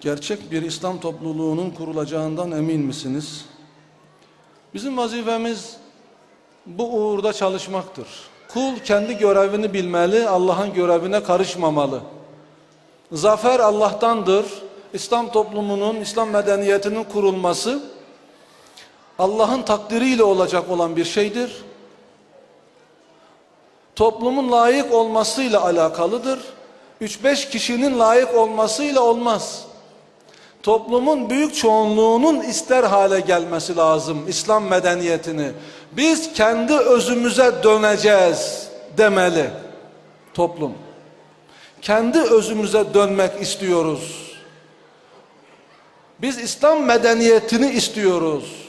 gerçek bir İslam topluluğunun kurulacağından emin misiniz? Bizim vazifemiz bu uğurda çalışmaktır. Kul kendi görevini bilmeli, Allah'ın görevine karışmamalı. Zafer Allah'tandır. İslam toplumunun, İslam medeniyetinin kurulması Allah'ın takdiriyle olacak olan bir şeydir. Toplumun layık olmasıyla alakalıdır. 3-5 kişinin layık olmasıyla olmaz. Toplumun büyük çoğunluğunun ister hale gelmesi lazım İslam medeniyetini. Biz kendi özümüze döneceğiz demeli toplum. Kendi özümüze dönmek istiyoruz. Biz İslam medeniyetini istiyoruz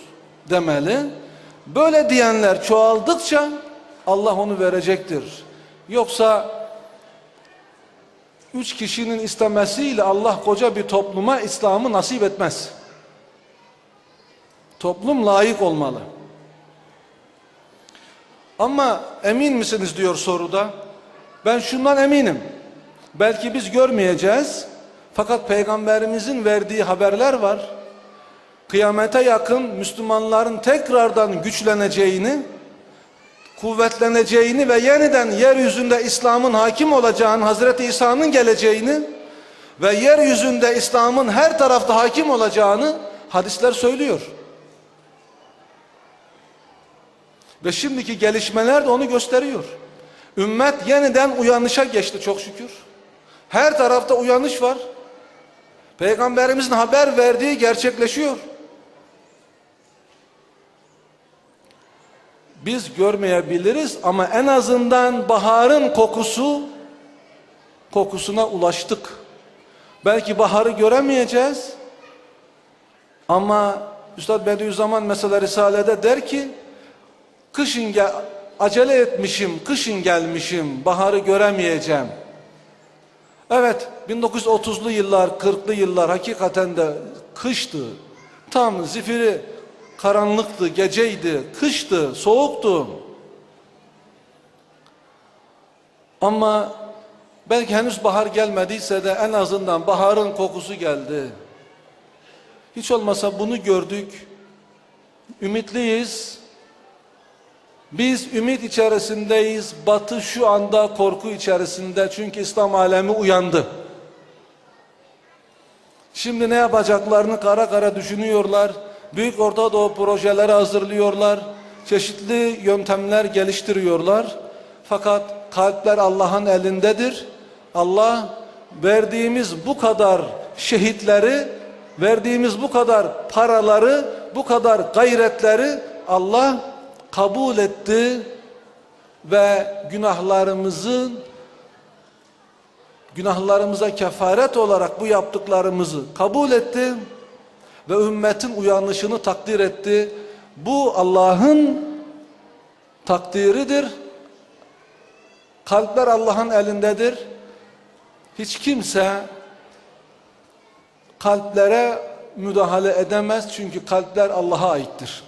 demeli. Böyle diyenler çoğaldıkça Allah onu verecektir. Yoksa üç kişinin istemesiyle Allah koca bir topluma İslam'ı nasip etmez. Toplum layık olmalı. Ama emin misiniz diyor soruda. Ben şundan eminim. Belki biz görmeyeceğiz. Fakat peygamberimizin verdiği haberler var. Kıyamete yakın Müslümanların tekrardan güçleneceğini, kuvvetleneceğini ve yeniden yeryüzünde İslam'ın hakim olacağını, Hazreti İsa'nın geleceğini ve yeryüzünde İslam'ın her tarafta hakim olacağını hadisler söylüyor. Ve şimdiki gelişmeler de onu gösteriyor. Ümmet yeniden uyanışa geçti çok şükür. Her tarafta uyanış var. Peygamberimizin haber verdiği gerçekleşiyor. Biz görmeyebiliriz ama en azından baharın kokusu kokusuna ulaştık. Belki baharı göremeyeceğiz. Ama Üstad Bediüzzaman mesela Risale'de der ki kışın gel acele etmişim, kışın gelmişim, baharı göremeyeceğim. Evet 1930'lu yıllar, 40'lı yıllar hakikaten de kıştı. Tam zifiri karanlıktı, geceydi, kıştı, soğuktu. Ama belki henüz bahar gelmediyse de en azından baharın kokusu geldi. Hiç olmasa bunu gördük. Ümitliyiz. Biz ümit içerisindeyiz. Batı şu anda korku içerisinde. Çünkü İslam alemi uyandı. Şimdi ne yapacaklarını kara kara düşünüyorlar. Büyük Orta Doğu projeleri hazırlıyorlar. Çeşitli yöntemler geliştiriyorlar. Fakat kalpler Allah'ın elindedir. Allah verdiğimiz bu kadar şehitleri, verdiğimiz bu kadar paraları, bu kadar gayretleri Allah kabul etti ve günahlarımızın günahlarımıza kefaret olarak bu yaptıklarımızı kabul etti ve ümmetin uyanışını takdir etti. Bu Allah'ın takdiridir. Kalpler Allah'ın elindedir. Hiç kimse kalplere müdahale edemez çünkü kalpler Allah'a aittir.